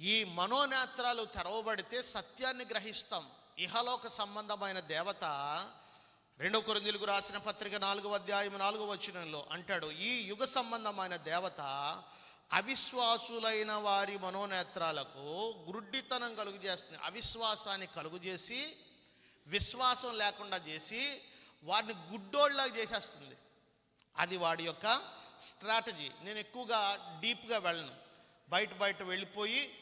ఈ మనోనేత్రాలు తెరవబడితే సత్యాన్ని గ్రహిస్తాం. ఇహలోక సంబంధమైన దేవత రెండో కొరిందులకు రాసిన పత్రిక నాలుగవ అధ్యాయం నాలుగవ వచనంలో అంటాడు ఈ యుగ సంబంధమైన దేవత అవిశ్వాసులైన వారి మనోనేత్రాలకు గుడ్డితనం కలుగు చేస్తుంది. అవిశ్వాసాన్ని కలుగు చేసి విశ్వాసం లేకుండా చేసి వారిని గుడ్డోళ్ళగా చేసేస్తుంది. అది వాడి యొక్క స్ట్రాటజీ. నేను ఎక్కువగా డీప్గా వెళ్ళను. బయట బయట వెళ్ళిపోయి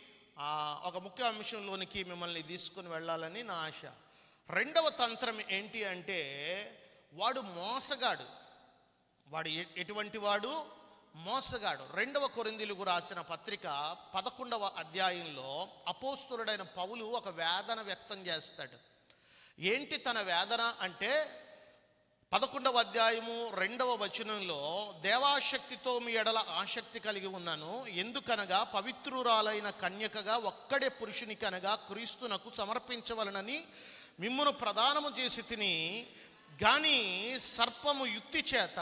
ఒక ముఖ్య అంశంలోనికి మిమ్మల్ని తీసుకుని వెళ్ళాలని నా ఆశ. రెండవ తంత్రం ఏంటి అంటే వాడు మోసగాడు. వాడు ఎటువంటి వాడు? మోసగాడు. రెండవ కొరిందులకు రాసిన పత్రిక పదకొండవ అధ్యాయంలో అపోస్తులుడైన పౌలు ఒక వేదన వ్యక్తం చేస్తాడు. ఏంటి తన వేదన అంటే పదకొండవ అధ్యాయము రెండవ వచనంలో దేవాశక్తితో మీ ఎడల ఆసక్తి కలిగి ఉన్నాను. ఎందుకనగా పవిత్రురాలైన కన్యకగా ఒక్కడే పురుషునికి అనగా క్రీస్తునకు సమర్పించవలనని మిమ్మును ప్రదానము చేసి తిని గాని సర్పము యుక్తి చేత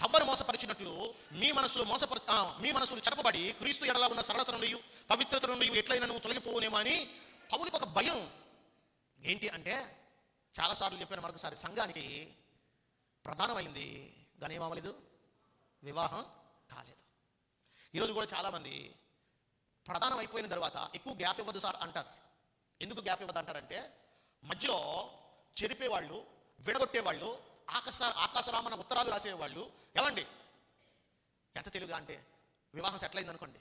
అవ్వను మోసపరిచినట్లు మీ మనసులో మోసపరి మీ మనసులు చెరపబడి క్రీస్తు ఎడల ఉన్న సరళత నుండి పవిత్రత నుండి ఎట్లయినా నువ్వు తొలగిపోవునేమో అని పౌలికి ఒక భయం. ఏంటి అంటే చాలాసార్లు చెప్పాను మరొకసారి సంఘానికి ప్రధానమైంది దాని ఏమవ్వలేదు వివాహం కాలేదు. ఈరోజు కూడా చాలామంది ప్రధానం అయిపోయిన తర్వాత ఎక్కువ గ్యాప్ ఇవ్వదు సార్ అంటారు. ఎందుకు గ్యాప్ ఇవ్వదు అంటారంటే మధ్యలో చెరిపేవాళ్ళు విడగొట్టేవాళ్ళు ఆకాశ ఆకాశరామన ఉత్తరాలు రాసేవాళ్ళు ఏమండి? ఎంత తెలుగు అంటే వివాహం సెటిల్ అయింది అనుకోండి.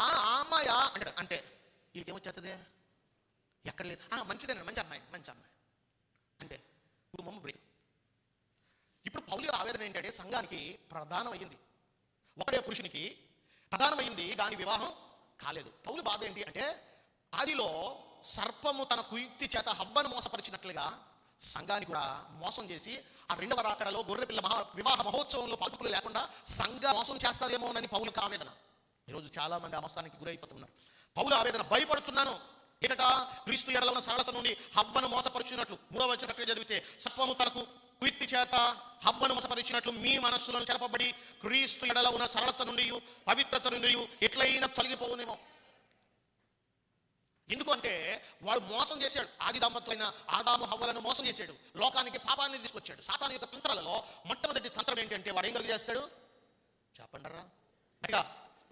ఆ అమ్మాయా? అంటాడు. అంటే వీళ్ళకి ఏమొచ్చేస్తుంది ఎక్కడ లేదు. మంచిదేనండి మంచి అమ్మాయి మంచి అమ్మాయి. కుటుంబం బ్రేక్ ఇప్పుడు పౌలి ఆవేదన ఏంటంటే సంఘానికి ప్రధానమైంది. ఒకడే పురుషునికి ప్రధానమైంది దాని వివాహం కాలేదు. పౌలు బాధ ఏంటి అంటే ఆదిలో సర్పము తన కుయుక్తి చేత హవ్వను మోసపరిచినట్లుగా సంఘాన్ని కూడా మోసం చేసి ఆ రెండవ రాకడలో గొర్రెపిల్ల మహా వివాహ మహోత్సవంలో పాల్గొలు లేకుండా సంఘ మోసం చేస్తారేమోనని పౌలకు ఆవేదన. ఈరోజు చాలా మంది ఆ మోసానికి గురైపోతున్నారు. పౌలు ఆవేదన భయపడుతున్నాను. ఏటట క్రీస్తు ఎడల ఉన్న సరళత నుండి హవ్వను మోసపరుచున్నట్లు మూడవ వచ్చిన చదివితే సత్వము తనకు కుయుక్తి చేత హవ్వను మోసపరిచినట్లు మీ మనస్సులను చెరపబడి క్రీస్తు ఎడల ఉన్న సరళత నుండి పవిత్రత నుండి ఎట్లయినా తొలగిపోవునేమో. ఎందుకు అంటే వాడు మోసం చేశాడు. ఆది దంపతులైన ఆదాము హవ్వలను మోసం చేశాడు. లోకానికి పాపాన్ని తీసుకొచ్చాడు. సాతాను యొక్క తంత్రాలలో మొట్టమొదటి తంత్రం ఏంటంటే వాడు ఏం కలిగి చేస్తాడు? చెప్పండరా.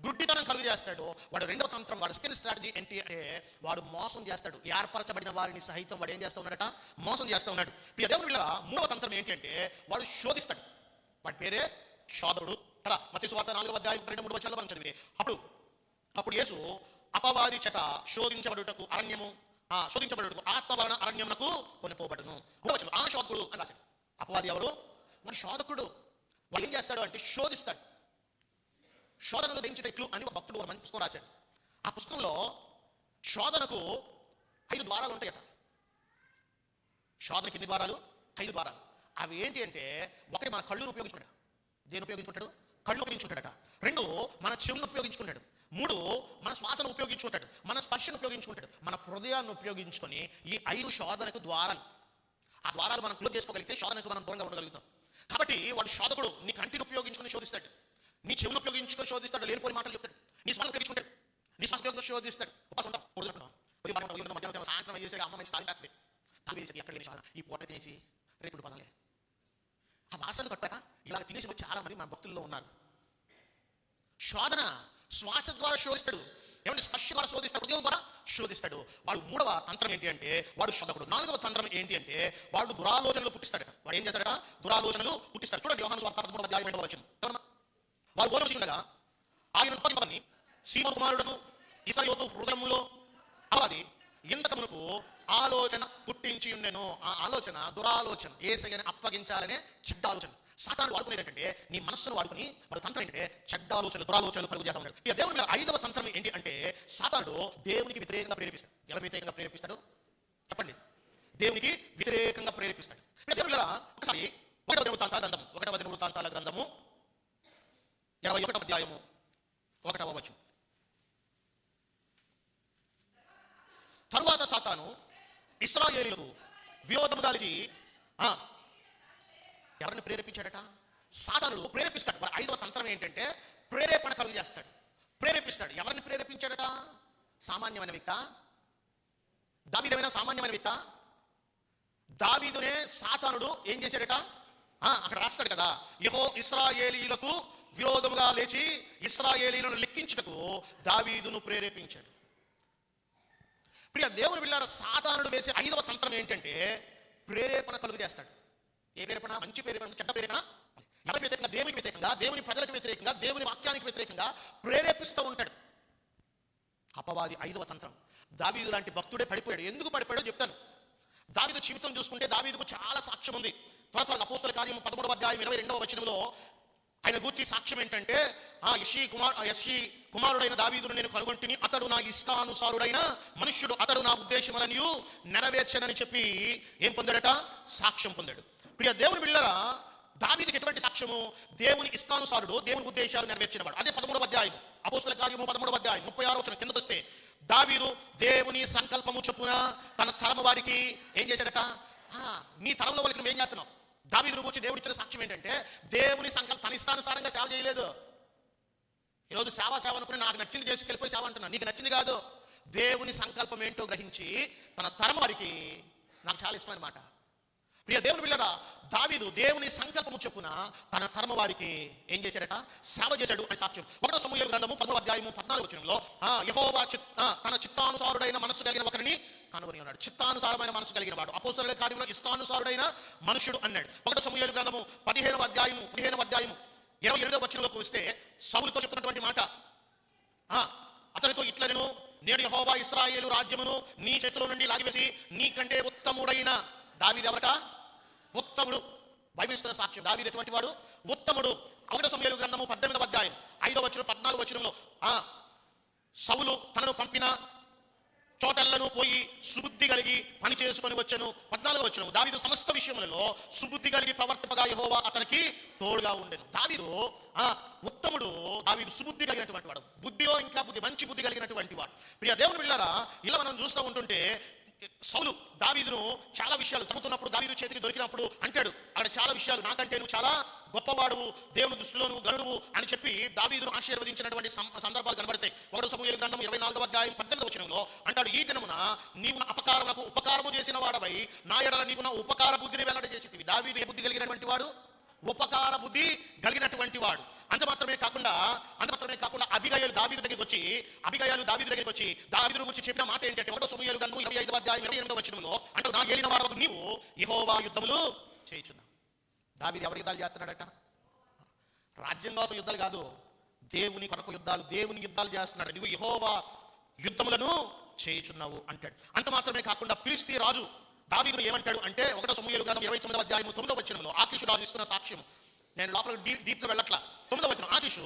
గుడ్డితనం కలుగు చేస్తాడు. వాడు రెండవ తంత్రం వాడు స్కిన్ స్ట్రాటజీ ఏంటి అంటే వాడు మోసం చేస్తాడు. ఏర్పరచబడిన వారిని సహితం వాడు ఏం చేస్తూ ఉన్నాడట? మోసం చేస్తూ ఉన్నాడు. ప్రియ దేవుని వీళ్ళ మూడవ తంత్రం ఏంటంటే వాడు శోధిస్తాడు. వాడి పేరే శోధకుడు. కదా మత్స్య వార్త నాలుగవ అధ్యాయం రెండు మూడు వచ్చాలో మనం చదివి అప్పుడు అప్పుడు యేసు అపవాది చేత శోధించబడుటకు అరణ్యము ఆ శోధించబడుటకు ఆత్మవలన అరణ్యమునకు కొనిపోబడును. మూడవచనం ఆ శోధకుడు అని రాశాడు. అపవాది ఎవరు? వాడు శోధకుడు. వాడు ఏం చేస్తాడు అంటే శోధిస్తాడు. శోధనలు దించేటట్లు అని ఒక భక్తుడు ఒక మంచి పుస్తకం రాశాడు. ఆ పుస్తకంలో శోధనకు ఐదు ద్వారాలు ఉంటాయట. శోధనకి ఎన్ని ద్వారాలు? ఐదు ద్వారాలు. అవి ఏంటి అంటే ఒకటి మన కళ్ళును ఉపయోగించుకుంటాడు. దేని ఉపయోగించుకుంటాడు? కళ్ళు ఉపయోగించుకుంటాడట. రెండు మన చెవులను ఉపయోగించుకుంటాడు. మూడు మన శ్వాసను ఉపయోగించుకుంటాడు. మన స్పర్శను ఉపయోగించుకుంటాడు. మన హృదయాన్ని ఉపయోగించుకొని ఈ ఐదు శోధనకు ద్వారాలు. ఆ ద్వారాలు మనం క్లోజ్ చేసుకోగలిగితే శోధనకు మనం దూరంగా ఉండగలుగుతాం. కాబట్టి వాడు శోధకుడు. నీ కంటిని ఉపయోగించుకొని శోధిస్తాడు. నీ చెవులు ఉపయోగించుకొని శోధిస్తాడు లేనిపోని మాటలు చెప్తాడు. నీ శ్వాస ఉపయోగించుకుంటాడు. నీ శ్వాస ఉపయోగించుకొని శోధిస్తాడు. ఉపాసం ఉంటాం మూడు ఉదయం ఉదయం మధ్యాహ్నం సాయంత్రం చేసే అమ్మ మంచి తాగి తాగి తాగేసి ఎక్కడ లేని ఈ పూట తినేసి రేపు పదలే. ఆ వాసన కట్టాక ఇలా తినేసి చాలా మంది మన భక్తుల్లో ఉన్నారు. శోధన శ్వాస ద్వారా శోధిస్తాడు. ఏమంటే స్పర్శ ద్వారా శోధిస్తాడు. ఉద్యోగం ద్వారా శోధిస్తాడు. వాడు మూడవ తంత్రం ఏంటి అంటే వాడు శోధకుడు. నాలుగవ తంత్రం ఏంటి అంటే వాడు దురాలోచనలు పుట్టిస్తాడు వాడు ఏం చేస్తాడట? దురాలోచనలు పుట్టిస్తాడు. చూడండి యోహాను స్వార్థ పదమూడవ అధ్యాయం రెండవ వచనం. వారు బోధన ఉండగా ఆయన ఉత్పత్తి సీమ కుమారుడు ఇసయోతు హృదయంలో అవది ఇంతకమునకు ఆలోచన పుట్టించి ఉండేను ఆ ఆలోచన దురాలోచన ఏసయ్యని అప్పగించాలనే చెడ్డ ఆలోచన సాతాను వాడుకునేది ఏంటంటే నీ మనస్సును వాడుకుని వాడు తంత్రం ఏంటంటే చెడ్డ ఆలోచనలు దురాలోచనలు కలుగు చేస్తా ఉన్నాడు. ఇక దేవుని మీద ఐదవ తంత్రం ఏంటి అంటే సాతాను దేవునికి వ్యతిరేకంగా ప్రేరేపిస్తాడు. ఎలా వ్యతిరేకంగా ప్రేరేపిస్తాడు? చెప్పండి. దేవునికి వ్యతిరేకంగా ప్రేరేపిస్తాడు. దేవుని ఒకసారి ఒకటవ దినవృత్తాంతాల గ్రంథం ఇరవై ఒకటవ అధ్యాయము ఒకటవ వచ్చు తరువాత సాతాను ఇస్రాయేలీలకు విరోధము కలిగి ఎవరిని ప్రేరేపించాడట? సాతానుడు ప్రేరేపిస్తాడు. ఐదవ తంత్రం ఏంటంటే ప్రేరేపణ కలుగు చేస్తాడు. ప్రేరేపిస్తాడు. ఎవరిని ప్రేరేపించాడట? సామాన్యమైన వ్యక్త. దావీదేమైనా సామాన్యమైన వ్యక్త? దావీదునే సాతానుడు ఏం చేశాడట? ఆ, అక్కడ రాస్తాడు కదా. యహో ఇస్రాయేలీలకు విరోధముగా లేచి ఇస్రాయేలీలను లెక్కించుటకు దావీదును ప్రేరేపించాడు. ప్రియ దేవుని బిళ్ళార సాధారణుడు వేసే ఐదవ తంత్రం ఏంటంటే ప్రేరేపణ కలుగు చేస్తాడు. ఏ ప్రేరేపణ? మంచి ప్రేరేపణ చెడ్డ ప్రేరేపణ? ఎవరి వ్యతిరేకంగా? దేవునికి వ్యతిరేకంగా? దేవుని ప్రజలకు వ్యతిరేకంగా? దేవుని వాక్యానికి వ్యతిరేకంగా ప్రేరేపిస్తూ ఉంటాడు. అపవాది ఐదవ తంత్రం. దావీదు లాంటి భక్తుడే పడిపోయాడు. ఎందుకు పడిపోయాడో చెప్తాను. దావీదు జీవితం చూసుకుంటే దావీదుకు చాలా సాక్ష్యం ఉంది. త్వర త్వరగా అపోస్తుల కార్యం పదమూడవ అధ్యాయం ఇరవై రెండవ వచనంలో ఆయన గూర్చి సాక్ష్యం ఏంటంటే ఆ యశీ కుమార్ ఆ యశీ కుమారుడైన దావీదును నేను కనుగొంటిని అతడు నా ఇష్టానుసారుడైన మనుష్యుడు అతడు నా ఉద్దేశములనియు నెరవేర్చనని చెప్పి ఏం పొందాడట? సాక్ష్యం పొందాడు. ప్రియ దేవుని బిళ్ళరా దావీదికి ఎటువంటి సాక్ష్యము? దేవుని ఇష్టానుసారుడు దేవుని ఉద్దేశాలు నెరవేర్చినవాడు. అదే పదమూడవ అధ్యాయం అపోస్తుల కార్యము పదమూడవ అధ్యాయం ముప్పై ఆరో వచ్చిన కిందకు వస్తే దావీదు దేవుని సంకల్పము చొప్పున తన తరము వారికి ఏం చేశాడట? ఆ, నీ తరంలో వాళ్ళకి నువ్వు ఏం చేస్తున్నావు? దావీదును గురించి దేవుడు ఇచ్చిన సాక్ష్యం ఏంటంటే దేవుని సంకల్పం తన ఇష్టానుసారంగా సేవ చేయలేదు. ఈరోజు సేవ సేవ అనుకుని నాకు నచ్చింది చేసి వెళ్ళిపోయి సేవ అంటున్నా. నీకు నచ్చింది కాదు. దేవుని సంకల్పం ఏంటో గ్రహించి తన తరం వారికి నాకు చాలా ఇష్టమైన మాట. ప్రియ దేవుని పిల్లరా దావీదు దేవుని సంకల్పము చొప్పున తన తరమ వారికి ఏం చేశాడట? సేవ చేశాడు అని సాక్ష్యం. ఒకటో సమూహ గ్రంథము పదవ అధ్యాయము పద్నాలుగు వచనంలో యహోవా చిత్ తన చిత్తానుసారుడైన మనస్సు కలిగిన ఒకరిని కనుగొని ఉన్నాడు చిత్తానుసారమైన మనసు కలిగిన వాడు అపోసరుల కార్యంలో ఇష్టానుసారుడైన మనుషుడు అన్నాడు. ఒకటి సమూహ గ్రంథము పదిహేనవ అధ్యాయము పదిహేనవ అధ్యాయము ఇరవై ఎనిమిదవ వచనంలోకి వస్తే సౌలుతో చెప్తున్నటువంటి మాట. అతనితో ఇట్లా నేను నేడు యహోవా ఇస్రాయేలు రాజ్యమును నీ చేతిలో నుండి లాగివేసి నీకంటే ఉత్తముడైన దావిది ఎవరట? ఉత్తముడు. బైబిల్ సాక్ష్యం. దావిది ఎటువంటి వాడు? ఉత్తముడు. ఒకటో సమయాలు గ్రంథము పద్దెనిమిదవ అధ్యాయం ఐదో వచ్చిన పద్నాలుగు వచనంలో ఆ సౌలు తనను పంపిన చోటల్లను పోయి సుబుద్ధి కలిగి పని చేసుకొని వచ్చను. పద్నాలుగు వచ్చను దావీదు సమస్త విషయములలో సుబుద్ధి కలిగి ప్రవర్తపగా యహోవా అతనికి తోడుగా ఉండెను. దావీదు ఆ ఉత్తముడు దావీదు సుబుద్ధి కలిగినటువంటి వాడు. బుద్ధిలో ఇంకా బుద్ధి మంచి బుద్ధి కలిగినటువంటి వాడు. ప్రియ దేవుని వెళ్ళారా ఇలా మనం చూస్తూ ఉంటుంటే సౌలు దావీదును చాలా విషయాలు తగ్గుతున్నప్పుడు దావీదు చేతికి దొరికినప్పుడు అంటాడు. అక్కడ చాలా విషయాలు నాకంటే నువ్వు చాలా గొప్పవాడు దేవుని దృష్టిలో నువ్వు గరుడువు అని చెప్పి దావీదును ఆశీర్వదించినటువంటి సందర్భాలు కనబడతాయి. ఒకటి సమూహ గ్రంథం ఇరవై నాలుగవ అధ్యాయం పద్దెనిమిది వచనంలో అంటాడు ఈ దినమున నీవు నా అపకారములకు ఉపకారము చేసిన వాడవై నా ఎడల నీకు నా ఉపకార బుద్ధిని వెల్లడి చేసి దావీదు ఏ బుద్ధి కలిగినటువంటి వాడు? ఉపకార బుద్ధి కలిగినటువంటి వాడు. అంత మాత్రమే కాకుండా అంత మాత్రమే కాకుండా అభిగయాలు దావీదు దగ్గరికి వచ్చి అభిగయాలు దావీదు దగ్గరికి వచ్చి దావీదు గురించి చెప్పిన మాట ఏంటంటే ఒకటో సమయాలు గ్రంథం ఇరవై ఐదు అధ్యాయం ఇరవై ఎనిమిదో వచ్చినంలో అంటే నా ఏలిన వారు నీవు యహోవా యుద్ధములు చేయుచున్నావు దావీదు ఎవరి యుద్ధాలు చేస్తున్నాడట? రాజ్యం కోసం యుద్ధాలు కాదు దేవుని కొరకు యుద్ధాలు దేవుని యుద్ధాలు చేస్తున్నాడు. నువ్వు యహోవా యుద్ధములను చేయుచున్నావు అంటాడు. అంత మాత్రమే కాకుండా పిలిస్తీ రాజు దావీదును ఏమంటాడు అంటే ఒకటో సమూహలు గ్రంథం ఇరవై తొమ్మిదవ అధ్యాయం తొమ్మిదవ వచ్చినంలో ఆకిషు రాజు ఇస్తున్న సాక్ష్యం నేను లోపల డీప్ డీప్గా వెళ్ళట్లా. తొమ్మిదవ వచ్చిన ఆకిషు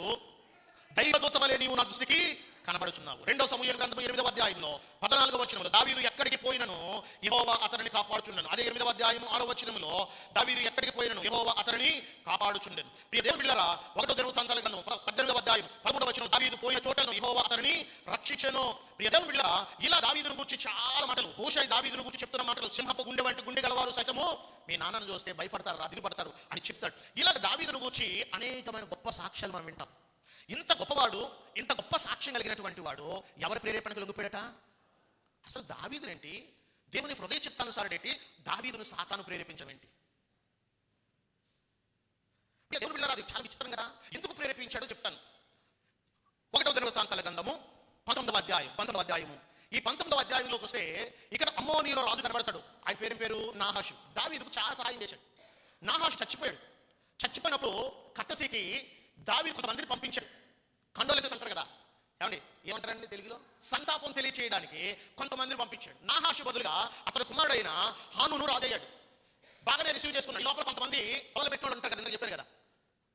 దైవదూత వలె నీవు నా దృష్టికి కనబడుచున్నావు. రెండో సమూహ గ్రంథం ఎనిమిదవ అధ్యాయంలో పద్నాలుగో వచనంలో దావీదు ఎక్కడికి పోయినను? యహోవా అతనిని కాపాడుచున్నాను. అదే ఎనిమిదవ అధ్యాయం ఆరో వచనంలో దావీదు ఎక్కడికి పోయినను? యహోవా అతనిని కాపాడుచుండెను. ప్రియ దేవుని బిళ్ళరా ఒకటో దినవృత్తాంతాల గ్రంథం పద్దెనిమిదవ అధ్యాయం పదమూడవ వచనం దావీదు పోయిన చోటను యహోవా అతనిని రక్షించను. ప్రియ దేవుని బిళ్ళరా ఇలా దావీదును గురించి చాలా మాటలు హోషాయి దావీదును గురించి చెప్తున్న మాటలు సింహపు గుండె వంటి గుండె గలవారు సైతము మీ నాన్నను చూస్తే భయపడతారు అదిగిపడతారు అని చెప్తాడు. ఇలా దావీదును గురించి అనేకమైన గొప్ప సాక్ష్యాలు మనం వింటాం. ఇంత గొప్పవాడు ఇంత గొప్ప సాక్ష్యం కలిగినటువంటి వాడు ఎవరి ప్రేరేపణకు లొంగిపోయాడట? అసలు దావీదునేంటి దేవుని హృదయ చిత్తానుసారుడేంటి? దావీదును సాతాను ప్రేరేపించమేంటి? దేవుని పిల్లరా అది చాలా విచిత్రం కదా. ఎందుకు ప్రేరేపించాడో చెప్తాను. ఒకటవ దినవృత్తాంతాల గ్రంథము పంతొమ్మిదవ అధ్యాయం పంతొమ్మిదవ అధ్యాయము. ఈ పంతొమ్మిదవ అధ్యాయంలోకి వస్తే ఇక్కడ అమ్మోనీలో రాజు కనబడతాడు. ఆయన పేరు పేరు? నాహాషు. దావీదుకు చాలా సహాయం చేశాడు. నాహాషు చచ్చిపోయాడు. చచ్చిపోయినప్పుడు కట్టసీకి దావి కొంతమందిని పంపించాడు. కండోలెన్సెస్ అంటారు కదా. ఏమండి ఏమంటారండి తెలుగులో? సంతాపం తెలియచేయడానికి కొంతమందిని పంపించాడు. నాహాషు బదులుగా అతని కుమారుడైన హానును రాజయ్యాడు. బాగానే రిసీవ్ చేసుకున్నాడు. లోపల కొంతమంది పొగలు పెట్టిన ఉంటారు కదా చెప్పారు కదా.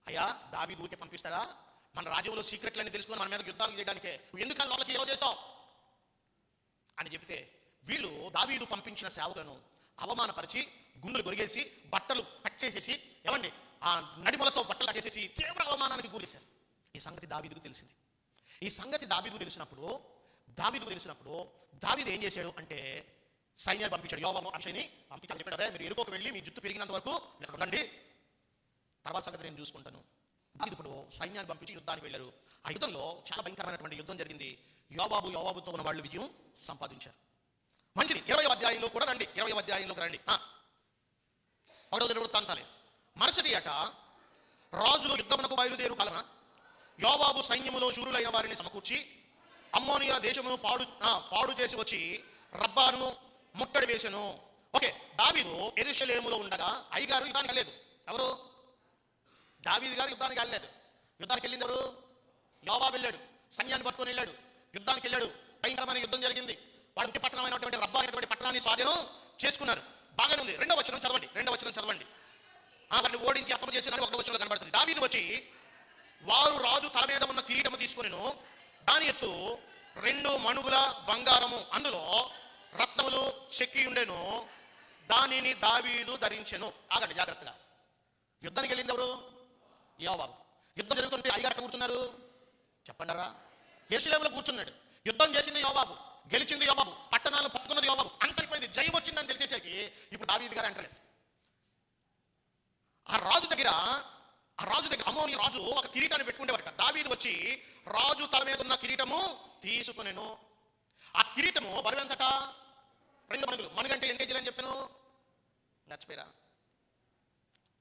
అయ్యా దావి ఊరికే పంపిస్తాడా? మన రాజ్యంలో సీక్రెట్లన్నీ తెలుసుకొని మన మీద యుద్ధాలు చేయడానికే. నువ్వు ఎందుకు లోపలికి ఏదో చేసావు అని చెప్తే వీళ్ళు దావీదు పంపించిన సేవకులను అవమానపరిచి గుండెలు గొరిగేసి బట్టలు కట్ చేసేసి ఏమండి? ఆ నడిమలతో బట్టలు కట్టేసేసి తీవ్ర అవమానానికి గురిశారు ఈ సంగతి దావీదుకు తెలిసింది. ఈ సంగతి దావీదు తెలిసినప్పుడు దావీదు తెలిసినప్పుడు దావీదు ఏం చేశాడు అంటే సైన్యాన్ని పంపించాడు. యోవము అక్షయ్ని పంపించాడు చెప్పాడు. "అరే, మీరు ఎరుకోకు వెళ్ళి మీ జుట్టు పెరిగినంత వరకు మీరు ఉండండి. తర్వాత సంగతి నేను చూసుకుంటాను. దావీదు ఇప్పుడు సైన్యాన్ని పంపించి యుద్ధానికి వెళ్ళారు. ఆ యుద్ధంలో చాలా భయంకరమైనటువంటి యుద్ధం జరిగింది. యోబాబు యోబాబుతో ఉన్న వాళ్ళు విజయం సంపాదించారు. మంచిది. ఇరవై అధ్యాయంలో కూడా రండి. ఇరవై అధ్యాయంలోకి రండి. ఒకటో దిన వృత్తాంతాలే. మరుసటి అట రాజులు యుద్ధమునకు బయలుదేరు కాలన యోబాబు సైన్యములో శూరులైన వారిని సమకూర్చి అమ్మోనియా దేశమును పాడు ఆ, పాడు చేసి వచ్చి రబ్బాను ముట్టడి వేసెను. ఓకే. దావీదు ఎరుషలేములో ఉండగా అయ్యగారు యుద్ధానికి వెళ్ళలేదు. ఎవరు? దావీదు గారు యుద్ధానికి వెళ్ళలేదు. యుద్ధానికి వెళ్ళింది ఎవరు యోబా వెళ్ళాడు. సైన్యాన్ని పట్టుకొని వెళ్ళాడు. యుద్ధానికి వెళ్ళాడు. భయంకరమైన యుద్ధం జరిగింది. వారి పట్టణం పట్టణమైనటువంటి రబ్బా అనేటువంటి పట్టణాన్ని స్వాధీనం చేసుకున్నారు. బాగానే ఉంది. రెండవ వచనం చదవండి. రెండవ వచనం చదవండి. ఆ వారిని ఓడించి అప్పం చేసిన ఒక వచనంలో కనబడుతుంది. దావీదు వచ్చి వారు రాజు తల మీద ఉన్న కిరీటము తీసుకొనిను దాని ఎత్తు రెండు మణుగుల బంగారము. అందులో రత్నములు చెక్కి ఉండెను. దానిని దావీదు ధరించెను. ఆగండి జాగ్రత్తగా. యుద్ధానికి వెళ్ళింది ఎవరు? యోబాబు యుద్ధం జరుగుతుంటే అయ్యగారు కూర్చున్నారు? చెప్పండరా? ఎరుసలేములో కూర్చున్నాడు. యుద్ధం చేసింది యోబాబు గెలిచింది యోబాబు పట్టణాలు పట్టుకున్నది యోబాబు అంతైపోయింది జయం వచ్చిందని తెలిసేసరికి ఇప్పుడు దావీది గారు అంటలేదు. ఆ రాజు దగ్గర ఆ రాజు దగ్గర అమోని రాజు ఒక కిరీటాన్ని పెట్టుకునేవారట దావీది వచ్చి రాజు తల మీద ఉన్న కిరీటము తీసుకునేను. ఆ కిరీటము బరువెంతట రెండు మనుగులు మనుగంటే ఎన్ని కేజీలు అని చెప్పాను? నచ్చిపోయారా.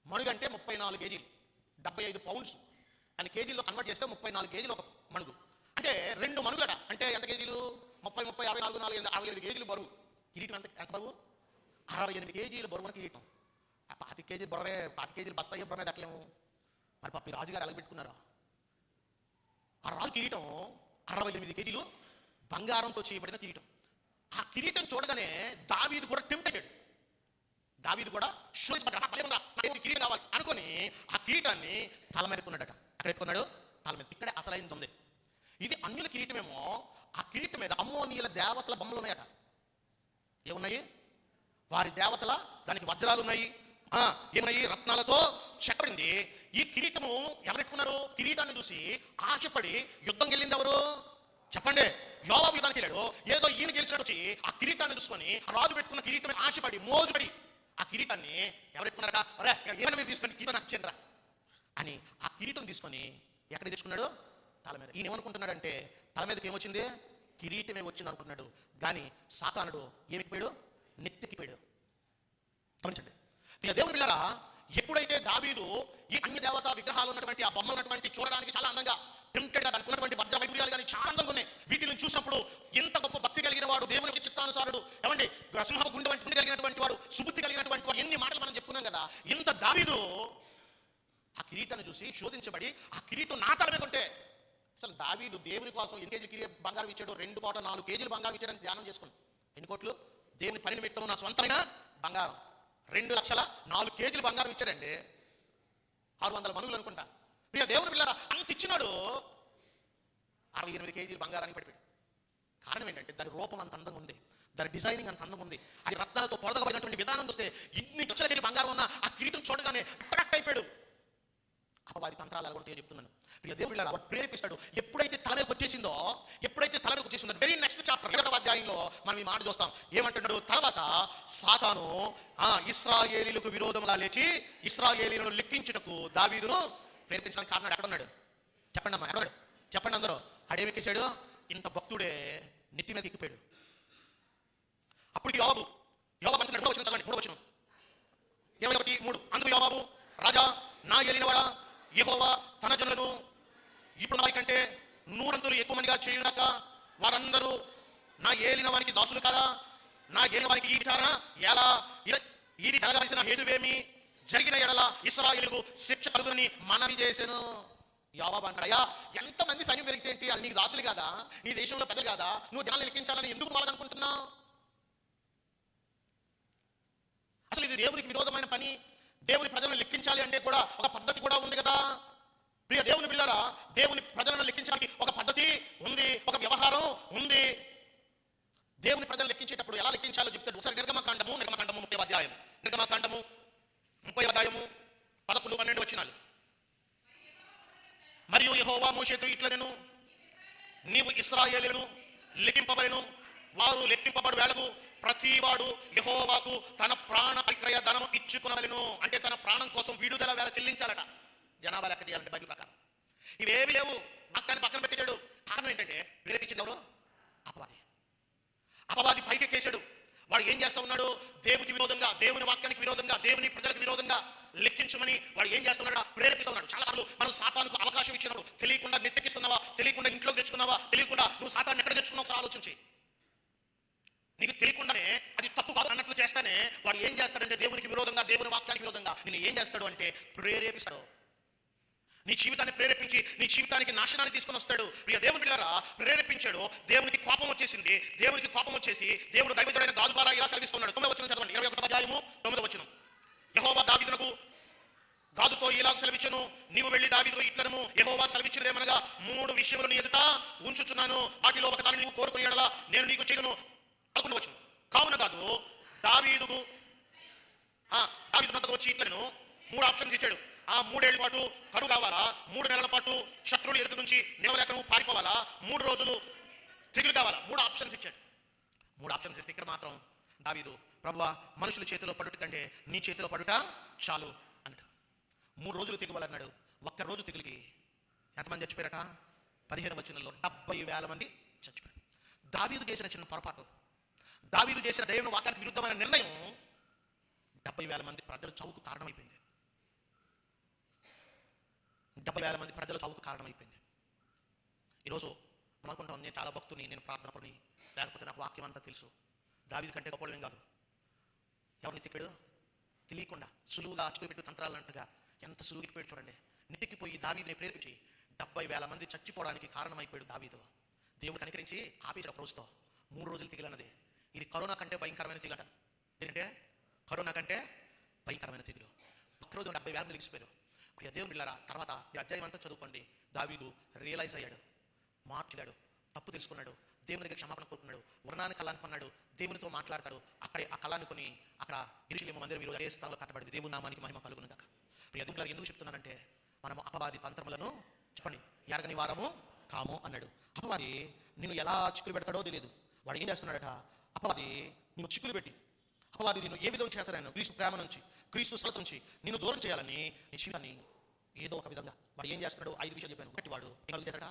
మనుగంటే ముప్పై నాలుగు కేజీలు. డెబ్బై ఐదు పౌండ్స్. అని కేజీలో కన్వర్ట్ చేస్తే ముప్పై నాలుగు కేజీలు ఒక మణుగు. అంటే రెండు మణుగట. అంటే ఎంత కేజీలు? ముప్పై ముప్పై అరవై నాలుగు నాలుగు అరవై ఎనిమిది కేజీలు బరువు. కిరీటం ఎంత ఎంత బరువు? అరవై ఎనిమిది కేజీలు బరువున కిరీటం. ఆ పాతి కేజీ బొర్రే పాతి కేజీలు బస్తాయి బొర్ర మీద అట్లేము. మరి పప్పి రాజుగారు ఎలా పెట్టుకున్నారు. ఆ రాజు కిరీటం అరవై ఎనిమిది కేజీలు బంగారంతో చేయబడిన కిరీటం. ఆ కిరీటం చూడగానే దావీది కూడా టెంప్ట్ అయ్యాడు. దావీదు కూడా శోధించబడ్డాడు. "ఆ, ఉందా? కిరీటం కావాలి అనుకొని ఆ కిరీటాన్ని తల మీద కొన్నాడట అక్కడ పెట్టుకున్నాడు? తల మీద. ఇక్కడే అసలైంది ఉంది. ఇది అన్యుల కిరీటమేమో ఆ కిరీటం మీద అమ్మోనీయుల దేవతల బొమ్మలు ఉన్నాయట. ఏమున్నాయి? వారి దేవతల దానికి వజ్రాలు ఉన్నాయి. ఆ, ఏమున్నాయి? రత్నాలతో చెక్కబడింది. ఈ కిరీటము ఎవరెట్టుకున్నారు? కిరీటాన్ని చూసి ఆశపడి యుద్ధం గెలింది ఎవరు? చెప్పండి. యోబాబు యుద్ధానికి వెళ్ళాడు. ఏదో ఈయన గెలిచినట్టు వచ్చి ఆ కిరీటాన్ని చూసుకొని రాజు పెట్టుకున్న కిరీటమే ఆశపడి మోజుపడి ఆ కిరీటాన్ని ఎవరెట్టుకున్నారట? అరే ఏమైనా మీరు తీసుకొని కిరీటం నాకు అని ఆ కిరీటం తీసుకొని ఎక్కడ తెచ్చుకున్నాడు? తల మీద. ఈయన ఏమనుకుంటున్నాడంటే తల మీదకి ఏమొచ్చింది కిరీటమే వచ్చింది అనుకుంటున్నాడు. కానీ సాతానుడు ఏమికిపోయాడు నెత్తికిపోయాడు గమనించండి. ఇక దేవుని పిల్లరా ఎప్పుడైతే దావీదు ఈ అన్ని దేవత విగ్రహాలు ఉన్నటువంటి ఆ బొమ్మలు ఉన్నటువంటి చూడడానికి చాలా అందంగా టెంప్టెడ్గా దానికి ఉన్నటువంటి వజ్ర వైపుర్యాలు కానీ చాలా అందంగా ఉన్నాయి. వీటిని చూసినప్పుడు ఎంత గొప్ప భక్తి కలిగిన వాడు దేవునికి చిత్తానుసారుడు ఏమండి సింహ గుండె వంటి గుండె కలిగినటువంటి వాడు సుబుద్ధి కలిగినటువంటి వాడు ఎన్ని మాటలు మనం చెప్పుకున్నాం కదా. ఇంత దావీదు ఆ కిరీటాన్ని చూసి శోధించబడి ఆ కిరీటం నా తల మీద ఉంటే అసలు దావీదు దేవుని కోసం ఎన్ని కేజీలు కిరీ బంగారం ఇచ్చాడు? రెండు కోట్ల నాలుగు కేజీలు బంగారం ఇచ్చాడని ధ్యానం చేసుకుని ఎన్ని కోట్లు? దేవుని పని నిమిత్తం నా సొంతమైన బంగారం. రెండు లక్షల నాలుగు కేజీలు బంగారం ఇచ్చాడండి. ఆరు వందల మనుగులు అనుకుంటా. ప్రియ దేవుని పిల్లరా అంత ఇచ్చినాడు. అరవై ఎనిమిది కేజీలు బంగారానికి పడిపోయాడు కారణం ఏంటంటే దాని రూపం అంత అందంగా ఉంది. దాని డిజైనింగ్ అంత అందంగా ఉంది. అది రత్నాలతో పొడగబడినటువంటి విధానం చూస్తే ఇన్ని లక్షల కేజీ బంగారం ఉన్న ఆ కిరీటం చూడగానే అట్రాక్ట్ అయిపోయాడు వారి తంత్రాలు అలా ఉంటాయని చెప్తున్నాను. ప్రియ దేవుడు ఇలా ప్రేరేపిస్తాడు. ఎప్పుడైతే తల మీదకి వచ్చేసిందో ఎప్పుడైతే తల మీదకి వచ్చేసిందో వెరీ నెక్స్ట్ చాప్టర్ రెండవ అధ్యాయంలో మనం ఈ మాట చూస్తాం. ఏమంటున్నాడు? తర్వాత సాతాను ఆ ఇస్రాయేలీలకు విరోధముగా లేచి ఇస్రాయేలీలను లెక్కించుటకు దావీదును ప్రేరేపించడానికి కారణం ఎక్కడ ఉన్నాడు చెప్పండి అమ్మా ఎక్కడ చెప్పండి అందరూ. అడేమెక్కేశాడు ఇంత భక్తుడే నెత్తి మీద ఎక్కిపోయాడు. అప్పుడు యోబు యోబు అంటున్నాడు మూడో వచ్చిన చదవండి మూడో వచనం. ఇరవై ఒకటి మూడు. అందుకు యోబాబు రాజా నా ఏలినవాడా? యహోవా తన జనులను ఇప్పుడు వారి కంటే నూరంతులు ఎక్కువ మందిగా చేయునాక వారందరూ నా ఏలిన వారికి దాసులు కారా? నా ఏలిన వారికి ఈ విచారణ ఎలా? ఇది జరగాల్సిన హేతువేమి? జరిగిన ఎడల ఇస్రాయిలకు శిక్ష కలుగునని మనవి చేశాను. యాబాబు అంటాడు ఎంతమంది సైన్యం పెరిగితే ఏంటి? అది నీకు దాసులు కాదా? నీ దేశంలో పెద్దలు కాదా? నువ్వు జనాలు లెక్కించాలని ఎందుకు వాళ్ళనుకుంటున్నావు అసలు ఇది దేవునికి విరోధమైన పని. దేవుని ప్రజలను లెక్కించాలి అంటే కూడా ఒక పద్ధతి కూడా ఉంది కదా. ప్రియ దేవుని పిల్లరా దేవుని ప్రజలను లెక్కించడానికి ఒక పద్ధతి ఉంది ఒక వ్యవహారం ఉంది. దేవుని ప్రజలు లెక్కించేటప్పుడు ఎలా లెక్కించాలో చెప్తాడు ఒకసారి నిర్గమకాండము నిర్గమకాండము ముప్పై అధ్యాయం. నిర్గమకాండము ముప్పై అధ్యాయము పదకొండు పన్నెండు వచ్చినాలు మరియు యహోవా మోషేతు ఇట్లనెను నీవు ఇస్రాయేలును లెక్కింపబడెను వారు లెక్కింపబడు వేళకు ప్రతివాడు యహోవాకు తన ప్రాణ విక్రయ ధనం ఇచ్చుకునవలను. అంటే తన ప్రాణం కోసం విడుదల వేళ చెల్లించాలట. జనాభా లెక్క తీయాలంటే బైబిల్ ప్రకారం. ఇవేవి లేవు. వాక్యాన్ని పక్కన పెట్టేశాడు. కారణం ఏంటంటే ప్రేరేపించింది ఎవరు? అపవాది. అపవాది పైకెక్కేశాడు. వాడు ఏం చేస్తా ఉన్నాడు? దేవునికి విరోధంగా దేవుని వాక్యానికి విరోధంగా దేవుని ప్రజలకు విరోధంగా లెక్కించమని వాడు ఏం చేస్తున్నాడు ప్రేరేపిస్తున్నాడు చాలా సార్లు మనం సాతానికి అవకాశం ఇచ్చినప్పుడు తెలియకుండా నెత్తికిస్తున్నావా తెలియకుండా ఇంట్లో తెచ్చుకున్నావా? తెలియకుండా నువ్వు సాతాన్ని ఎక్కడ తెచ్చుకున్నావు? ఒకసారి ఆలోచించి. నీకు తెలియకుండానే అది తప్పు కాదు అన్నట్లు చేస్తానే వాడు ఏం చేస్తాడంటే దేవునికి విరోధంగా దేవుని వాక్యానికి విరోధంగా నేను ఏం చేస్తాడు అంటే ప్రేరేపిస్తాడు. నీ జీవితాన్ని ప్రేరేపించి నీ జీవితానికి నాశనాన్ని తీసుకొని వస్తాడు. ప్రియ దేవుని బిడ్డారా ప్రేరేపించాడు. దేవునికి కోపం వచ్చేసింది. దేవునికి కోపం వచ్చేసి దేవుడు దైవజుడైన గాదు ద్వారా ఇలా సెలవిస్తున్నాడు. తొమ్మిది వచ్చిన చదవండి. ఇరవై ఒకటి అధ్యాయము తొమ్మిది వచ్చిన యహోవా దావిదునకు గాదుతో ఇలా సెలవిచ్చను. నీవు వెళ్ళి దావిదు ఇట్లను యహోవా సెలవిచ్చినదేమనగా మూడు విషయములు నీ ఎదుట ఉంచుచున్నాను. వాటిలో ఒక దాన్ని నీవు కోరుకుని నేను నీకు చేయను. పదకొండు వచ్చిన కావున కాదు దావీదుకు ఆ, దావీదు నద్దకు వచ్చి ఇట్లను మూడు ఆప్షన్స్ ఇచ్చాడు. ఆ మూడేళ్ళ పాటు కరువు కావాలా? మూడు నెలల పాటు శత్రువులు ఎదుటి నుంచి నిలవలేక నువ్వు పారిపోవాలా? మూడు రోజులు తెగులు కావాలా? మూడు ఆప్షన్స్ ఇచ్చాడు. మూడు ఆప్షన్స్ ఇస్తే ఇక్కడ మాత్రం దావీదు ప్రభువా మనుషుల చేతిలో పడుట కంటే నీ చేతిలో పడుట చాలు అన్నాడు. మూడు రోజులు తెగువాలన్నాడు ఒక్క రోజు తెగులికి ఎంతమంది చచ్చిపోయారట? పదిహేను వచ్చినలో డెబ్బై వేల మంది చచ్చిపోయారు. దావీదు చేసిన చిన్న పొరపాటు. దావీదు చేసిన దేవుని వాక్యానికి విరుద్ధమైన నిర్ణయం డెబ్బై వేల మంది ప్రజల చౌకు కారణమైపోయింది. డెబ్బై వేల మంది ప్రజల చౌకు కారణమైపోయింది. ఈరోజు మనం అనుకుంటాం నేను చాలా భక్తుని నేను ప్రార్థన పని లేకపోతే నాకు వాక్యం అంతా తెలుసు. దావీది కంటే గొప్పలేం కాదు. ఎవరిని తిప్పాడు తెలియకుండా సులువుగా అచ్చుకుపెట్టు తంత్రాలు అంటగా ఎంత సులువుకి పెట్టి చూడండి. నితికిపోయి దావీదుని ప్రేరేపించి డెబ్బై వేల మంది చచ్చిపోవడానికి కారణమైపోయాడు దావీదు. దేవుడు కనికరించి ఆపేసిన రోజుతో మూడు రోజులు తిగిలినది ఇది కరోనా కంటే భయంకరమైన తిగట. ఏంటంటే కరోనా కంటే భయంకరమైన తెగులు. ఒక్కరోజు డెబ్బై వేలు తెలిసిపోయారు లిగిసిపోయారు ప్రియ దేవుని తర్వాత ఈ అధ్యాయం అంతా చదువుకోండి. దావీదు రియలైజ్ అయ్యాడు. మార్చిగాడు. తప్పు తెలుసుకున్నాడు. దేవుని దగ్గర క్షమాపణ కోరుకున్నాడు. వర్ణాన్ని కళాన్ని దేవునితో మాట్లాడతాడు. అక్కడే ఆ కళాన్ని కొని అక్కడ ఇరుషులేమో మందిరం ఈరోజు అదే స్థలంలో కట్టబడింది. దేవుని నామానికి మహిమ కలుగును కాక ప్రియ ఎందుకు చెప్తున్నానంటే మనము అపవాది తంత్రములను చెప్పండి. ఎరగని వారము కాము అన్నాడు. అపవాది నిన్ను ఎలా చిక్కులు పెడతాడో తెలియదు. వాడు ఏం చేస్తున్నాడట? అపవాది నిన్ను చిక్కులు పెట్టి అపవాది నేను ఏ విధంగా చేస్తాను క్రీస్తు ప్రేమ నుంచి క్రీస్తు సలత నుంచి నిన్ను దూరం చేయాలని నీ శివాన్ని ఏదో ఒక విధంగా వాడు ఏం చేస్తున్నాడు ఐదు విషయాలు చెప్పాను. ఒకటి వాడు ఏం కలుగు చేస్తాడా?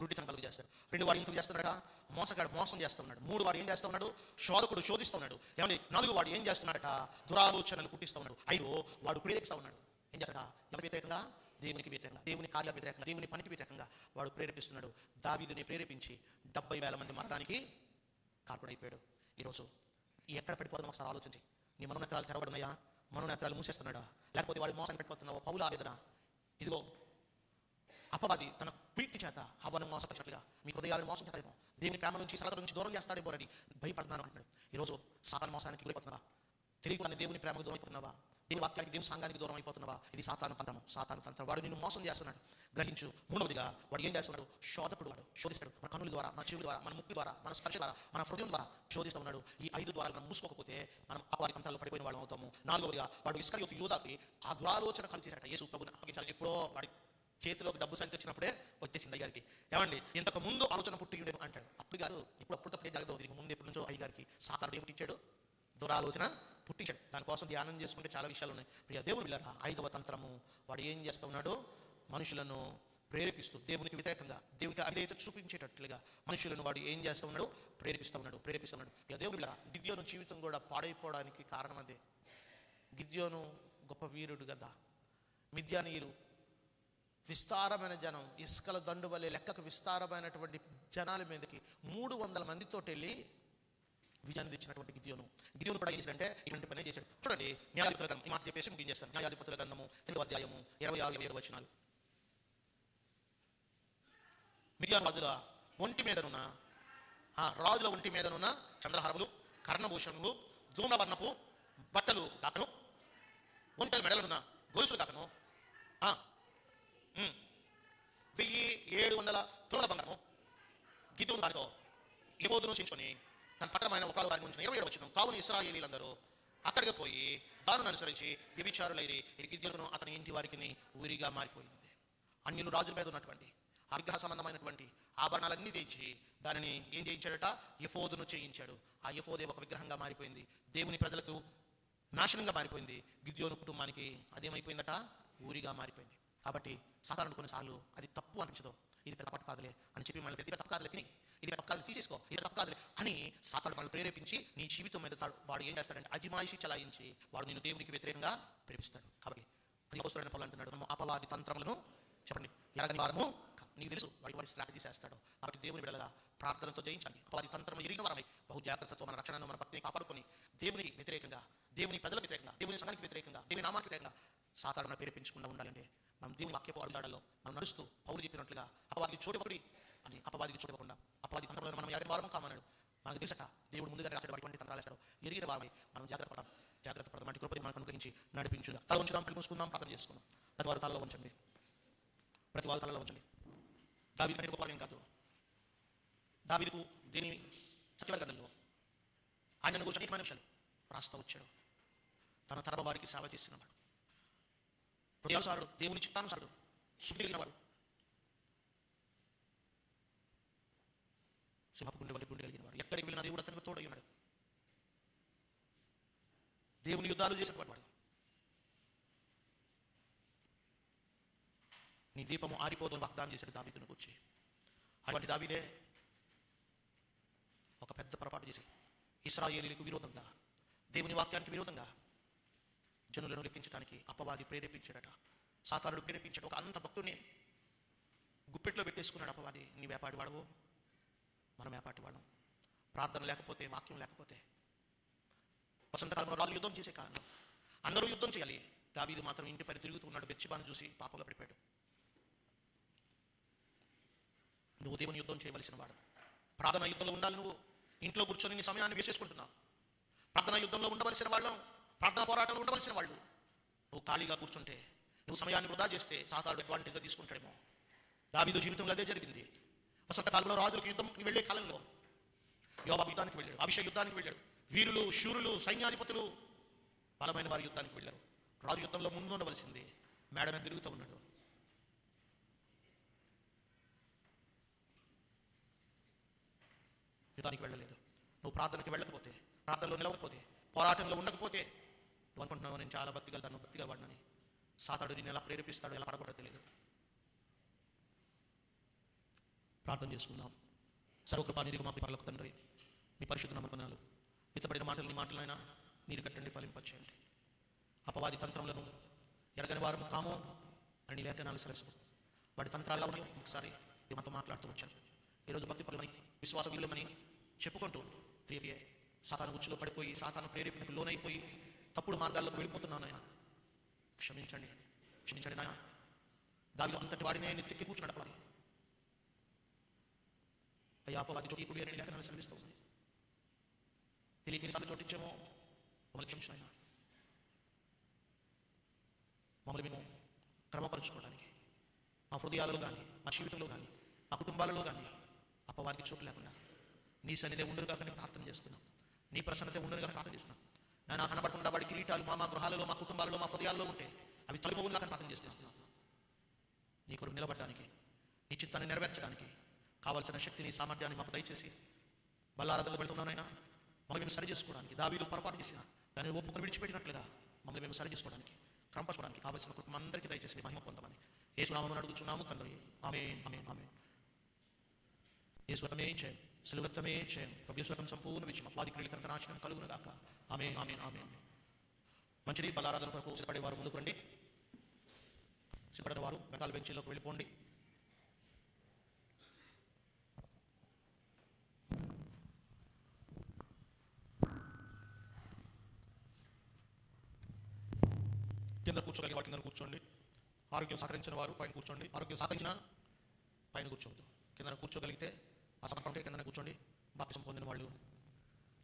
గుడ్డితనం కలుగు చేస్తాడు. రెండు వాడు ఇంకలు చేస్తున్నాడా? మోసగాడు మోసం చేస్తున్నాడు మూడు వాడు ఏం చేస్తున్నాడు శోధకుడు శోధిస్తున్నాడు ఏమండి? నాలుగు వాడు ఏం చేస్తున్నాడట దురాలోచనలు పుట్టిస్తున్నాడు ఐదు వాడు ప్రేరేపిస్తా ఉన్నాడు. ఏం చేస్తాడా? ఎవరి వ్యతిరేకంగా? దేవునికి వ్యతిరేకంగా. దేవుని కార్య వ్యతిరేకంగా. దేవుని పనికి వ్యతిరేకంగా వాడు ప్రేరేపిస్తున్నాడు. దావీదుని ప్రేరేపించి డెబ్బై వేల మంది మరణానికి కారణమైపోయాడు ఈరోజు ఎక్కడ పడిపోదాం ఒకసారి ఆలోచించి. నీ మనోనేత్రాలు తెరవడున్నాయా? మనోనేత్రాలు మూసేస్తున్నాడా? లేకపోతే వాడి మోసం పెట్టిపోతున్నావా పౌల ఆవేదన ఇదిగో అపవాది తన ప్రీతి చేత హవ్వను మోసపరిచినట్లుగా మీ హృదయాలను మోసం చేస్తాడేమో. దేవుని ప్రేమ నుంచి సరదా నుంచి దూరం చేస్తాడేమోనని భయపడుతున్నాను అంటున్నాడు. ఈరోజు సాతాన మోసానికి గురైపోతున్నావా తెలియకుండా దేవుని ప్రేమకు దూరం అయిపోతున్నావా దేవుని వాక్యానికి దేవుని సంఘానికి దూరం అయిపోతున్నావా? ఇది సాతాను తంత్రము సాతాను తంత్రం వాడు నిన్ను మోసం చేస్తున్నాడు. గ్రహించు మూడవదిగా వాడు ఏం చేస్తున్నాడు? శోధకుడు వాడు శోధిస్తాడు. మన కన్నుల ద్వారా మన చెవి ద్వారా మన ముక్కు ద్వారా మన స్పర్శ ద్వారా మన హృదయం ద్వారా శోధిస్తూ ఉన్నాడు. ఈ ఐదు ద్వారా మనం మూసుకోకపోతే మనం అపవాది తంత్రాలు పడిపోయిన వాళ్ళం అవుతాము. నాలుగవదిగా వాడు ఇస్కరియోతు యూదాకి ఆ దురాలోచన కలిసేసాట యేసు ప్రభుని అప్పగించాలి ఎప్పుడో వాడి చేతిలో డబ్బు సంఖ్య వచ్చినప్పుడే వచ్చేసింది అయ్యారికి ఏమండి ఇంతకు ముందు ఆలోచన పుట్టి ఉండేది అంటాడు. అప్పుడు కాదు ఇప్పుడు అప్పుడు తప్పే జరగదు. దీనికి ముందు ఎప్పటి నుంచో అయ్యారికి సాతానుడు ఏమిటి ఇచ్చాడు దురాలోచన పుట్టించాడు. దానికోసం ధ్యానం చేసుకుంటే చాలా విషయాలు ఉన్నాయి. ప్రియ దేవుని పిల్లరా ఐదవ తంత్రము. వాడు ఏం చేస్తూ ఉన్నాడు మనుషులను ప్రేరేపిస్తూ దేవునికి వ్యతిరేకంగా దేవునికి అవిధేయత చూపించేటట్లుగా మనుషులను వాడు ఏం చేస్తూ ఉన్నాడు ప్రేరేపిస్తూ ఉన్నాడు ప్రేరేపిస్తూ ఉన్నాడు. ప్రియ దేవుని పిల్లరా గిద్యోను జీవితం కూడా పాడైపోవడానికి కారణం అదే. గిద్యోను గొప్ప వీరుడు కదా. మిద్యానీయులు విస్తారమైన జనం ఇసుకల దండు వలె లెక్కకు విస్తారమైనటువంటి జనాల మీదకి మూడు వందల మందితో వెళ్ళి విజయాన్ని తెచ్చినటువంటి గిద్యోను. గిద్యోను కూడా ఏం చేశాడంటే ఇటువంటి పని చేశాడు. చూడండి న్యాయాధిపతుల గ్రంథం ఈ మాట చెప్పేసి ముగించేస్తాను న్యాయాధిపతుల గ్రంథము ఎనిమిదో అధ్యాయము ఇరవై ఆరు ఇరవై ఏడు వచనాలు. మిరియాను రాజుల ఒంటి మీదనున్న రాజుల ఒంటి మీదనున్న చంద్రహారములు కర్ణభూషణులు ధూమ్రవర్ణపు బట్టలు కాకను ఒంటల మెడలున్న గొలుసులు కాకను ఆ, ఉమ్, వెయ్యి ఏడు వందల తులల బంగారము గిద్యోను దానితో యహోదును చించుకొని తన పట్టణమైన ఒకరు వారిని ఉంచిన ఇరవై ఏడు వచ్చిన కావున ఇస్రాయేలీలందరూ అక్కడికి పోయి దానిని అనుసరించి వ్యభిచారులైరి గిద్యోను అతని ఇంటి వారికి ఊరిగా మారిపోయింది. అన్యులు రాజుల మీద ఉన్నటువంటి ఆ సంబంధమైనటువంటి ఆభరణాలన్నీ తెచ్చి దానిని ఏం చేయించాడట? యఫోదును చేయించాడు. ఆ యఫోదే ఒక విగ్రహంగా మారిపోయింది. దేవుని ప్రజలకు నాశనంగా మారిపోయింది. గిద్యోను కుటుంబానికి అదేమైపోయిందట ఊరిగా మారిపోయింది. కాబట్టి సాధారణ కొన్నిసార్లు అది తప్పు అనిపించదు. ఇది పెద్ద తప్పు కాదులే అని చెప్పి మళ్ళీ ఇది తప్పు కాదులే తిని. ఇది తప్పు కాదు తీసేసుకో. ఇది తప్పు కాదులే అని సాతాడు మనల్ని ప్రేరేపించి నీ జీవితం మీద వాడు ఏం చేస్తాడంటే అజిమాయిషి చలాయించి వాడు నేను దేవునికి వ్యతిరేకంగా ప్రేరేపిస్తాడు కాబట్టి అది అవసరమైన పనులు అంటున్నాడు మనం అపవాది తంత్రములను చెప్పండి ఎలాగని వారము నీకు తెలుసు వాడి వాడి స్ట్రాటజీ చేస్తాడు. కాబట్టి దేవుని బిడలగా ప్రార్థనతో జయించాలి అపవాది తంత్రము ఎరిగిన వారమై బహు జాగ్రత్తతో మన రక్షణను మన భక్తిని కాపాడుకొని దేవుని వ్యతిరేకంగా దేవుని ప్రజలకు వ్యతిరేకంగా దేవుని సంఘానికి వ్యతిరేకంగా దేవుని నామానికి వ్యతిరేకంగా సాధారణ ప్రేరేపించకుండా ఉండాలంటే మనం దీని వాక్యపు అడుగుదాడలో మనం నడుస్తూ పౌరు చెప్పినట్లుగా అపవాదికి చోటిపడి అని అపవాదికి చూడకుండా అపవాది తంత్రాలను మనం ఎలాంటి వారం కామన్నాడు. మనకు తెలుసట దేవుడు ముందుగా రాశాడు అటువంటి తంత్రాలు వేస్తాడు ఎరిగిన వారమై మనం జాగ్రత్త పడాలి జాగ్రత్త పడదాం. అంటే కృపతి మనకు అనుగ్రహించి నడిపించుగా తల ఉంచుదాం పని మూసుకుందాం ప్రార్థన చేసుకుందాం. ప్రతి వారు తలలో ఉంచండి. ప్రతి వారు తలలో ఉంచండి. దావీదు కంటే గొప్పవాడేం కాదు. దావీదుకు దేని సత్యవారి గంధంలో ఆయనను గురించి అనేక మనుషులు రాస్తా వచ్చాడు. తన తరమ వారికి సేవ చేసినవాడు హృదయానుసారుడు దేవుని చిత్తానుసారుడు సుఖిలిగిన వాడు సింహపు గుండె వల్ల గుండె కలిగిన వారు ఎక్కడికి వెళ్ళిన దేవుడు అతనికి తోడై ఉన్నాడు దేవుని యుద్ధాలు చేసేవాడు వాడు నీ దీపము ఆరిపోదని వాగ్దానం చేశాడు దావీదును వచ్చి అటువంటి దావీదే ఒక పెద్ద పొరపాటు చేసి ఇస్రాయేలీలకు విరోధంగా దేవుని వాక్యానికి విరోధంగా జనులను లెక్కించడానికి అపవాది ప్రేరేపించాడట. సాతారుడు ప్రేరేపించాడు. ఒక అంత భక్తుని గుప్పెట్లో పెట్టేసుకున్నాడు అపవాది. నీ వేపాటి వాడవు? మనం వేపాటి వాడం ప్రార్థన లేకపోతే వాక్యం లేకపోతే. వసంతకాలంలో రాళ్ళు యుద్ధం చేసే కాలంలో అందరూ యుద్ధం చేయాలి. దావీదు మాత్రం ఇంటి పరి తిరుగుతూ ఉన్నాడు. బెచ్చిబాను చూసి పాపంలో పడిపోయాడు. నువ్వు దేవుని యుద్ధం చేయవలసిన వాడు. ప్రార్థన యుద్ధంలో ఉండాలి నువ్వు. ఇంట్లో కూర్చొని నీ సమయాన్ని వేసేసుకుంటున్నావు ప్రార్థన యుద్ధంలో ఉండవలసిన వాళ్ళం. ప్రార్థన పోరాటంలో ఉండవలసిన వాళ్ళు. నువ్వు ఖాళీగా కూర్చుంటే నువ్వు సమయాన్ని వృధా చేస్తే సాతాడు అడ్వాంటేజ్గా తీసుకుంటాడేమో. దావీదు జీవితంలో అదే జరిగింది. వసంత కాలంలో రాజులకు యుద్ధంకి వెళ్ళే కాలంలో యోబా యుద్ధానికి వెళ్ళాడు అభిషేక్ యుద్ధానికి వెళ్ళాడు. వీరులు శూరులు సైన్యాధిపతులు బలమైన వారి యుద్ధానికి వెళ్ళారు. రాజు యుద్ధంలో ముందు ఉండవలసింది మేడమే తిరుగుతూ ఉన్నాడు. యుద్ధానికి వెళ్ళలేదు. నువ్వు ప్రార్థనకి వెళ్ళకపోతే ప్రార్థనలో నిలవకపోతే పోరాటంలో ఉండకపోతే నువ్వు అనుకుంటున్నావు నేను చాలా బతికెళ్తాను తను భక్తిగా వాడినని. సాతాడు నేను ఎలా ప్రేరేపిస్తాడు ఎలా పడకూడదో తెలియదు ప్రార్థన చేసుకుందాం. సర్వకృపా నిధిగా మా పర్లకు తండ్రి మీ పరిశుద్ధ నమ్మకనాలు మితపడిన మాటలు నీ మాటలైనా మీరు కట్టండి ఫలింపచేయండి. అపవాది తంత్రములను ఎరగని వారు కామో అని లేఖనాలు సెలవుస్తూ వాటి తంత్రాల్లో ఒకసారి ఈ మాతో మాట్లాడుతూ వచ్చాను. ఈరోజు భక్తి పరులని విశ్వాస విలువమని చెప్పుకుంటూ తిరిగి సాతాను ఉచ్చులో పడిపోయి సాతాను ప్రేరేపణకు లోనైపోయి తప్పుడు మార్గాల్లోకి వెళ్ళిపోతున్నాను నాయన క్షమించండి క్షమించండి నాయన. దానిలో అంతటి వాడినే నెత్తికి కూర్చుని నడపాలి అయ్యా అపవాది చోటు ఇప్పుడు అని లేఖనాలు శ్రమిస్తూ ఉంది తెలియక సార్లు చోటించామో మమ్మల్ని క్షమించిన మమ్మల్ని మేము క్రమపరుచుకోవడానికి మా హృదయాలలో కానీ మా జీవితంలో కానీ మా కుటుంబాలలో కానీ అపవాదికి చోటు లేకుండా నీ సన్నిధి ఉండరుగా కానీ ప్రార్థన చేస్తున్నాం. నీ ప్రసన్నత ఉండరుగా ప్రార్థన చేస్తున్నాం. నా కనబడకుండా వాడి కిరీటాలు మా మా గృహాలలో మా కుటుంబాలలో మా హృదయాల్లో ఉంటే అవి తొలిపోవుగా కానీ ప్రార్థన నీ కొరకు నిలబడడానికి నీ చిత్తాన్ని నెరవేర్చడానికి కావలసిన శక్తిని సామర్థ్యాన్ని మాకు దయచేసి బల్లారదలు పెడుతున్నానైనా మమ్మల్ని మేము సరి చేసుకోవడానికి దావీలు పొరపాటు చేసిన దాన్ని ఒప్పుకొని విడిచిపెట్టినట్లుగా మమ్మల్ని మేము సరి చేసుకోవడానికి క్రమపరచుకోవడానికి కావలసిన కుటుంబం అందరికీ దయచేసి మహిమ పొందమని. ఏసునామని అడుగుచున్నాము తండ్రి. ఆమె ఆమె ఆమె ఈశ్వరమే చేయండి సులభతమే చేయం ప్రభ్యశ్వరం సంపూర్ణ విషయం అపాది క్రియలకంత నాశనం కలుగును ఆమె ఆమె ఆమె మంచిది బలారాధన కొరకు సిద్ధపడే వారు ముందుకు రండి సిద్ధపడిన వారు వెనకాల బెంచీలోకి వెళ్ళిపోండి. కింద కూర్చోగలిగే వాటి కింద కూర్చోండి. ఆరోగ్యం సహకరించిన వారు పైన కూర్చోండి. ఆరోగ్యం సహకరించిన పైన కూర్చోవద్దు. కింద కూర్చోగలిగితే ఆ సమర్పణ ఉంటే కింద కూర్చోండి బాప్తిసం పొందిన వాళ్ళు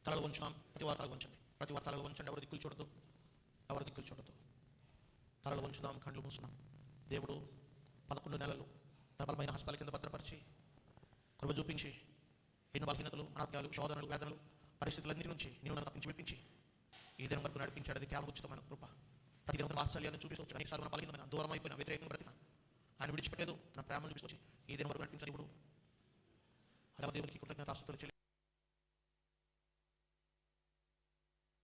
తలలు ఉంచున్నాం ప్రతి వారు తలలు ఉంచండి ప్రతి వారు తలలు ఉంచండి ఎవరు దిక్కులు చూడదు ఎవరు దిక్కులు చూడదు తలలు ఉంచుదాం కండ్లు మూస్తున్నాం దేవుడు పదకొండు నెలలు ప్రబలమైన హస్తాల కింద భద్రపరిచి కృప చూపించి ఎన్నో బలహీనతలు అనారోగ్యాలు శోధనలు వేదనలు పరిస్థితులన్నిటి నుంచి నేను నన్ను తప్పించి విప్పించి ఈ దినం వరకు నడిపించాడు. అది కేవలం ఉచితమైన కృప. ప్రతి దినం వాత్సల్యాన్ని చూపిస్తూ వచ్చాడు. మన బలహీనమైన దూరం అయిపోయిన వ్యతిరేకంగా బ్రతిన ఆయన విడిచిపెట్టలేదు. నా ప్రేమను చూపించి ఈ దినం వరకు నడిపించాడు ఇప్పుడు అలా దేవునికి కృతజ్ఞత ఆస్తులు చెల్లి